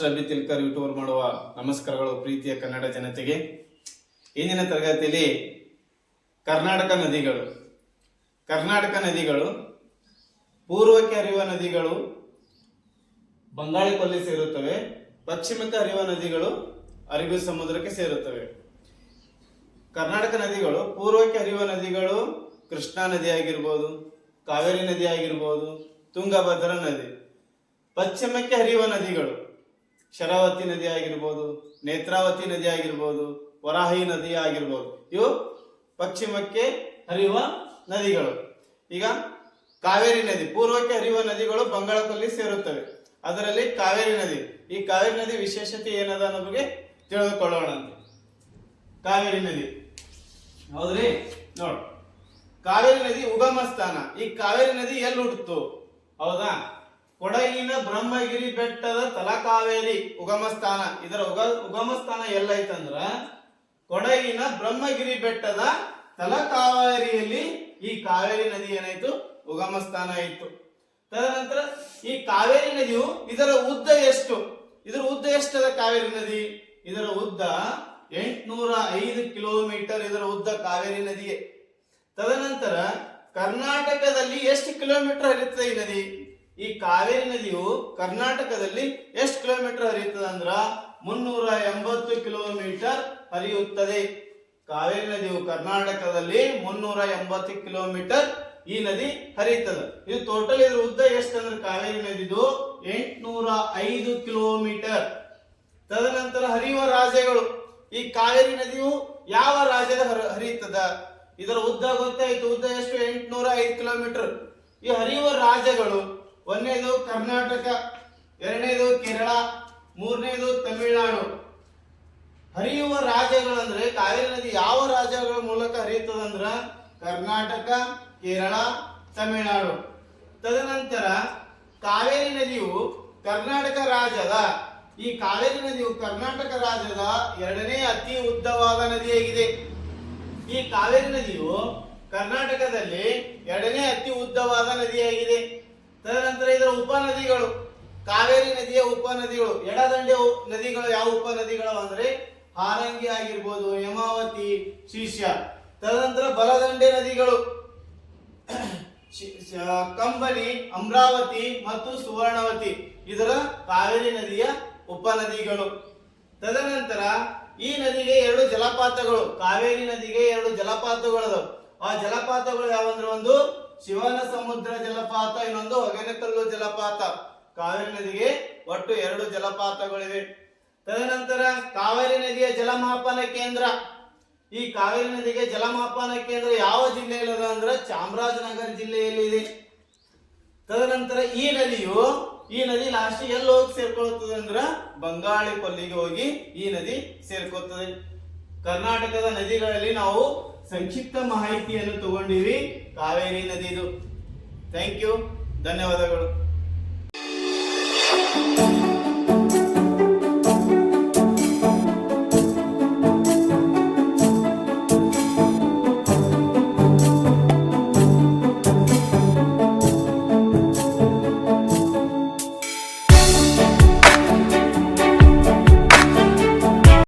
Master ತಿಲ್ಕರ್ YouTuber ಮಾಡುವ ನಮಸ್ಕಾರಗಳು ಪ್ರೀತಿಯ ಕನ್ನಡ ಜನತೆಗೆ. ಇಂದಿನ ತರಗತಿಯಲ್ಲಿ ಕರ್ನಾಟಕ ನದಿಗಳು. ಕರ್ನಾಟಕ ನದಿಗಳು, ಪೂರ್ವಕ್ಕೆ ಹರಿಯುವ ನದಿಗಳು, ಬಂಗಾಳಿ ಕೊಲ್ಲಿ ಸೇರುತ್ತವೆ, ಪಶ್ಚಿಮಕ್ಕೆ ಹರಿಯುವ ನದಿಗಳು ಅರಬ್ಬಿ ಸಮುದ್ರಕ್ಕೆ ಸೇರುತ್ತವೆ. ಕರ್ನಾಟಕ ನದಿಗಳು, ಪೂರ್ವಕ್ಕೆ ಹರಿಯುವ ನದಿಗಳು ಕೃಷ್ಣಾ ನದಿ ಆಗಿರ್ಬೋದು, ಕಾವೇರಿ ನದಿ ಆಗಿರ್ಬೋದು, ತುಂಗಭದ್ರಾ ನದಿ. ಪಶ್ಚಿಮಕ್ಕೆ ಹರಿಯುವ ನದಿಗಳು ಶರಾವತಿ ನದಿ ಆಗಿರ್ಬೋದು, ನೇತ್ರಾವತಿ ನದಿ ಆಗಿರ್ಬೋದು, ವರಾಹಿ ನದಿ ಆಗಿರ್ಬೋದು, ಇವು ಪಶ್ಚಿಮಕ್ಕೆ ಹರಿಯುವ ನದಿಗಳು. ಈಗ ಕಾವೇರಿ ನದಿ, ಪೂರ್ವಕ್ಕೆ ಹರಿಯುವ ನದಿಗಳು ಬಂಗಾಳದಲ್ಲಿ ಸೇರುತ್ತವೆ. ಅದರಲ್ಲಿ ಕಾವೇರಿ ನದಿ, ಈ ಕಾವೇರಿ ನದಿ ವಿಶೇಷತೆ ಏನದ ನಮಗೆ ತಿಳಿದುಕೊಳ್ಳೋಣ ಅಂತ. ಕಾವೇರಿ ನದಿ. ಹೌದ್ರಿ? ನೋಡ್. ಕಾವೇರಿ ನದಿ ಉಗಮ ಸ್ಥಾನ. ಈ ಕಾವೇರಿ ನದಿ ಎಲ್ಲಿ ಹುಟ್ಟಿತು ಹೌದಾ? ಕೊಡಗಿನ ಬ್ರಹ್ಮಗಿರಿ ಬೆಟ್ಟದ ತಲಕಾವೇರಿ ಉಗಮ ಸ್ಥಾನ ಇದರ ಉಗ ಉಗಮ ಸ್ಥಾನ ಎಲ್ಲೈತಂದ್ರ ಕೊಡಗಿನ ಬ್ರಹ್ಮಗಿರಿ ಬೆಟ್ಟದ ತಲಕಾವೇರಿಯಲ್ಲಿ ಈ ಕಾವೇರಿ ನದಿ ಏನಾಯ್ತು? ಉಗಮ ಸ್ಥಾನ ಆಯಿತು ತದನಂತರ ಈ ಕಾವೇರಿ ನದಿಯು ಇದರ ಉದ್ದ ಎಷ್ಟು? ಇದರ ಉದ್ದ ಎಷ್ಟದ ಕಾವೇರಿ ನದಿ? ಇದರ ಉದ್ದ ಎಂಟುನೂರ ಐದು ಕಿಲೋಮೀಟರ್ ಇದರ ಉದ್ದ ಕಾವೇರಿ ನದಿಯೇ. ತದನಂತರ ಕರ್ನಾಟಕದಲ್ಲಿ ಎಷ್ಟು ಕಿಲೋಮೀಟರ್ ಹರಿಯುತ್ತದೆ ಈ ನದಿ? ಈ ಕಾವೇರಿ ನದಿಯು ಕರ್ನಾಟಕದಲ್ಲಿ ಎಷ್ಟು ಕಿಲೋಮೀಟರ್ ಹರಿಯುತ್ತದೆ ಅಂದ್ರ ಮುನ್ನೂರ ಎಂಬತ್ತು ಕಿಲೋಮೀಟರ್ ಹರಿಯುತ್ತದೆ. ಕಾವೇರಿ ನದಿಯು ಕರ್ನಾಟಕದಲ್ಲಿ ಮುನ್ನೂರ ಎಂಬತ್ತು ಕಿಲೋಮೀಟರ್ ಈ ನದಿ ಹರಿಯುತ್ತದೆ. ಇದು ಟೋಟಲ್ ಇದ್ರ ಉದ್ದ ಎಷ್ಟು ಅಂದ್ರೆ ಕಾವೇರಿ ನದಿದು ಎಂಟುನೂರ ಐದು ಕಿಲೋಮೀಟರ್. ತದನಂತರ ಹರಿಯುವ ರಾಜ್ಯಗಳು. ಈ ಕಾವೇರಿ ನದಿಯು ಯಾವ ರಾಜ್ಯದ ಹರಿ ಹರಿಯುತ್ತದ? ಇದರ ಉದ್ದ ಗೊತ್ತಾಯ್ತು. ಉದ್ದ ಎಷ್ಟು? ಎಂಟುನೂರ ಐದು ಕಿಲೋಮೀಟರ್. ಈ ಹರಿಯುವ ರಾಜ್ಯಗಳು ಒಂದನೇದು ಕರ್ನಾಟಕ, ಎರಡನೇದು ಕೇರಳ, ಮೂರನೇದು ತಮಿಳುನಾಡು. ಹರಿಯುವ ರಾಜ್ಯಗಳಂದ್ರೆ ಕಾವೇರಿ ನದಿ ಯಾವ ರಾಜ್ಯಗಳ ಮೂಲಕ ಹರಿಯುತ್ತದಂದ್ರ ಕರ್ನಾಟಕ, ಕೇರಳ, ತಮಿಳುನಾಡು. ತದನಂತರ ಕಾವೇರಿ ನದಿಯು ಕರ್ನಾಟಕ ರಾಜ್ಯದ, ಈ ಕಾವೇರಿ ನದಿಯು ಕರ್ನಾಟಕ ರಾಜ್ಯದ ಎರಡನೇ ಅತಿ ಉದ್ದವಾದ ನದಿಯಾಗಿದೆ. ಈ ಕಾವೇರಿ ನದಿಯು ಕರ್ನಾಟಕದಲ್ಲಿ ಎರಡನೇ ಅತಿ ಉದ್ದವಾದ ನದಿಯಾಗಿದೆ. ತದನಂತರ ಇದರ ಉಪನದಿಗಳು, ಕಾವೇರಿ ನದಿಯ ಉಪನದಿಗಳು, ಎಡದಂಡೆ ನದಿಗಳು ಯಾವ ಉಪನದಿಗಳು ಅಂದ್ರೆ ಹಾರಂಗಿ ಆಗಿರ್ಬೋದು, ಹೇಮಾವತಿ, ಶಿಷ್ಯ. ತದನಂತರ ಬಲದಂಡೆ ನದಿಗಳು ಕಂಬನಿ, ಅಮರಾವತಿ ಮತ್ತು ಸುವರ್ಣವತಿ. ಇದರ ಕಾವೇರಿ ನದಿಯ ಉಪನದಿಗಳು. ತದನಂತರ ಈ ನದಿಗೆ ಎರಡು ಜಲಪಾತಗಳು, ಕಾವೇರಿ ನದಿಗೆ ಎರಡು ಜಲಪಾತಗಳು ಆ ಜಲಪಾತಗಳು ಯಾವಂದ್ರೆ ಒಂದು? ಶಿವನ ಸಮುದ್ರ ಜಲಪಾತ, ಇನ್ನೊಂದು ಹೊಗೆನಕಲ್ಲು ಜಲಪಾತ. ಕಾವೇರಿ ನದಿಗೆ ಒಟ್ಟು ಎರಡು ಜಲಪಾತಗಳಿವೆ. ತದನಂತರ ಕಾವೇರಿ ನದಿಯ ಜಲಮಾಪನ ಕೇಂದ್ರ. ಈ ಕಾವೇರಿ ನದಿಗೆ ಜಲಮಾಪನ ಕೇಂದ್ರ ಯಾವ ಜಿಲ್ಲೆಯಲ್ಲಿ ಅಂದ್ರೆ ಚಾಮರಾಜನಗರ ಜಿಲ್ಲೆಯಲ್ಲಿ ಇದೆ ತದನಂತರ ಈ ನದಿಯು, ಈ ನದಿ ಲಾಸ್ಟ್ ಎಲ್ಲಿ ಹೋಗಿ ಸೇರ್ಕೊಳ್ಳುತ್ತದೆ ಅಂದ್ರೆ ಬಂಗಾಳಿ ಕೊಲ್ಲಿಗೆ ಹೋಗಿ ಈ ನದಿ ಸೇರ್ಕೊಳ್ತದೆ. ಕರ್ನಾಟಕದ ನದಿಗಳಲ್ಲಿ ನಾವು ಸಂಕ್ಷಿಪ್ತ ಮಾಹಿತಿಯನ್ನು ತಗೊಂಡಿವಿ. ಕಾವೇರಿ ನದಿದು ಥ್ಯಾಂಕ್ ಯು ಧನ್ಯವಾದಗಳು.